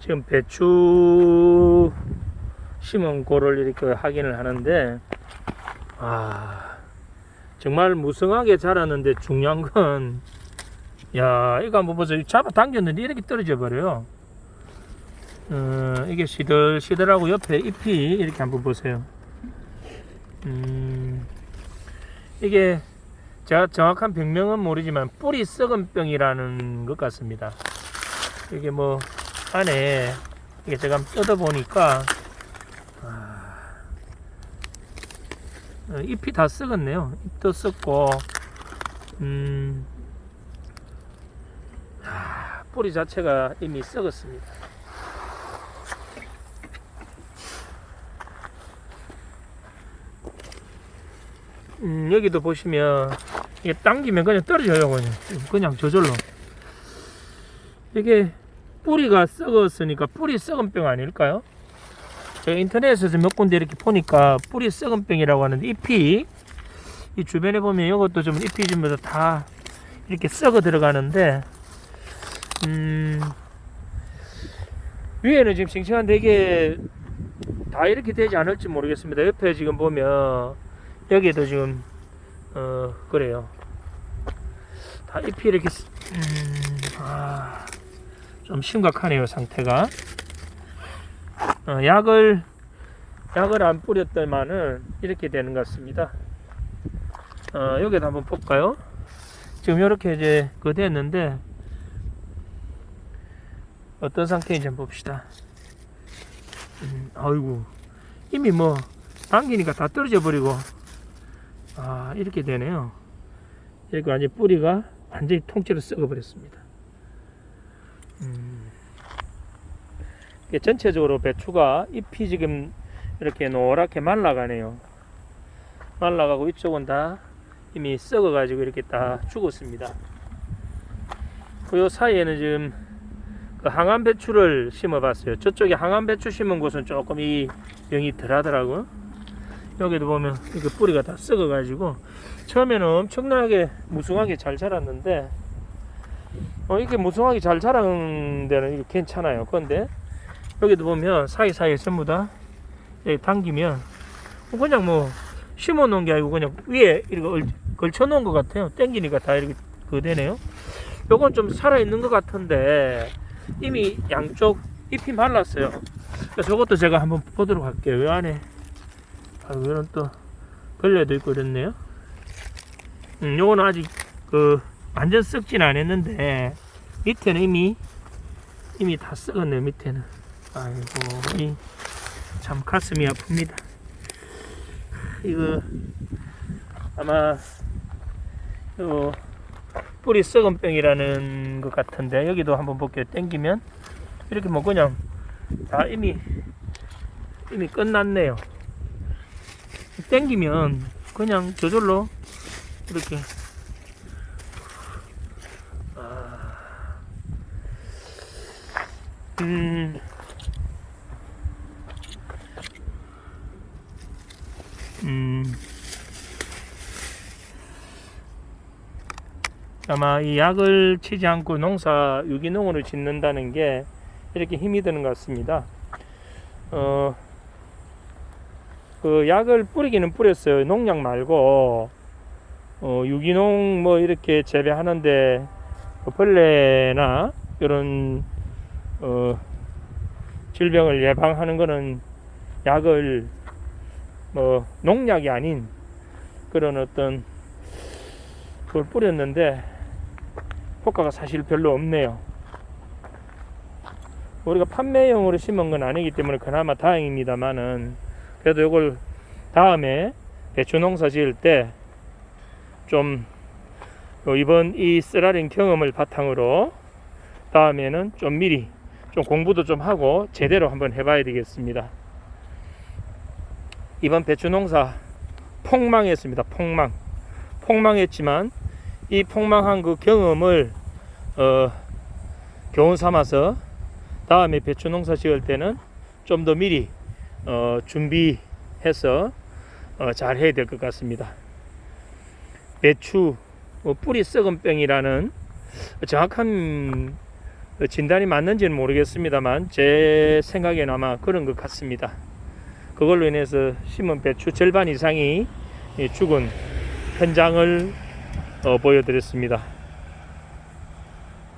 지금 배추 심은 고를 이렇게 확인을 하는데 아 정말 무성하게 자랐는데 중요한 건 야, 이거 한번 보세요. 잡아 당겼는데 이렇게 떨어져 버려요. 어, 이게 시들시들하고 옆에 잎이 이렇게 한번 보세요. 음, 이게 제가 정확한 병명은 모르지만 뿌리 썩은 병이라는 것 같습니다. 이게 뭐 안에 이게 제가 한번 뜯어 보니까 아, 어, 잎이 다 썩었네요. 잎도 썩고 음, 아, 뿌리 자체가 이미 썩었습니다. 음, 여기도 보시면 이게 당기면 그냥 떨어져요 그냥 그냥 저절로 이게 뿌리가 썩었으니까 뿌리 썩은 병 아닐까요? 제가 인터넷에서 몇 군데 이렇게 보니까 뿌리 썩은 병이라고 하는데 잎이 이 주변에 보면 이것도 좀 잎이 좀다 이렇게 썩어 들어가는데 음 위에는 지금 싱싱한데 이게 다 이렇게 되지 않을지 모르겠습니다. 옆에 지금 보면 여기도 지금 어 그래요. 다 잎이 이렇게 쓰- 음, 아, 좀 심각하네요 상태가. 어, 약을 약을 안 뿌렸더만은 이렇게 되는 것 같습니다. 어, 여기도 한번 볼까요? 지금 이렇게 이제 그 됐는데 어떤 상태인지 한번 봅시다. 음, 아이고 이미 뭐 당기니까 다 떨어져 버리고 아 이렇게 되네요. 이거 완전 뿌리가 완전히 통째로 썩어 버렸습니다. 음. 전체적으로 배추가 잎이 지금 이렇게 노랗게 말라가네요. 말라가고 이쪽은 다 이미 썩어가지고 이렇게 다 죽었습니다. 그 사이에는 지금 그 항암 배추를 심어봤어요. 저쪽에 항암 배추 심은 곳은 조금 이 병이 덜하더라고요. 여기도 보면 이렇게 뿌리가 다 썩어가지고 처음에는 엄청나게 무성하게 잘 자랐는데 어, 이렇게 무성하게 잘 자란 데는 괜찮아요. 그런데 여기도 보면 사이사이에 전부 다 당기면 그냥 뭐 심어 놓은 게 아니고 그냥 위에 이렇게 걸쳐 놓은 것 같아요. 땡기니까 다 이렇게 그 되네요. 요건 좀 살아 있는 것 같은데 이미 양쪽 잎이 말랐어요. 이것도 제가 한번 보도록 할게요. 이 안에 아, 이런 또 벌레도 있고 이랬네요. 음, 요거는 아직 그 완전 썩진 않았는데 밑에는 이미 이미 다 썩었네요. 밑에는 아이고 이 참 가슴이 아픕니다. 이거 아마 요 뿌리 썩은 병이라는 것 같은데 여기도 한번 볼게요. 땡기면 이렇게 뭐 그냥 다 이미 이미 끝났네요. 땡기면 그냥 저절로 이렇게 음, 음, 아마 이 약을 치지 않고 농사 유기농으로 짓는다는 게 이렇게 힘이 드는 것 같습니다. 어, 그 약을 뿌리기는 뿌렸어요. 농약 말고 어, 유기농 뭐 이렇게 재배하는데 그 벌레나 이런 어, 질병을 예방하는 거는 약을 뭐 농약이 아닌 그런 어떤 그걸 뿌렸는데 효과가 사실 별로 없네요. 우리가 판매용으로 심은 건 아니기 때문에 그나마 다행입니다만은 그래도 이걸 다음에 배추 농사 지을 때 좀 이번 이 쓰라린 경험을 바탕으로 다음에는 좀 미리 좀 공부도 좀 하고 제대로 한번 해봐야 되겠습니다. 이번 배추 농사 폭망했습니다. 폭망. 폭망했지만 이 폭망한 그 경험을 어, 교훈 삼아서 다음에 배추 농사 지을 때는 좀 더 미리 어, 준비해서 어, 잘 해야 될 것 같습니다. 배추 뭐 뿌리 썩은 병이라는 정확한 어, 진단이 맞는지는 모르겠습니다만 제 생각에는 아마 그런 것 같습니다. 그걸로 인해서 심은 배추 절반 이상이 이 죽은 현장을 어, 보여드렸습니다.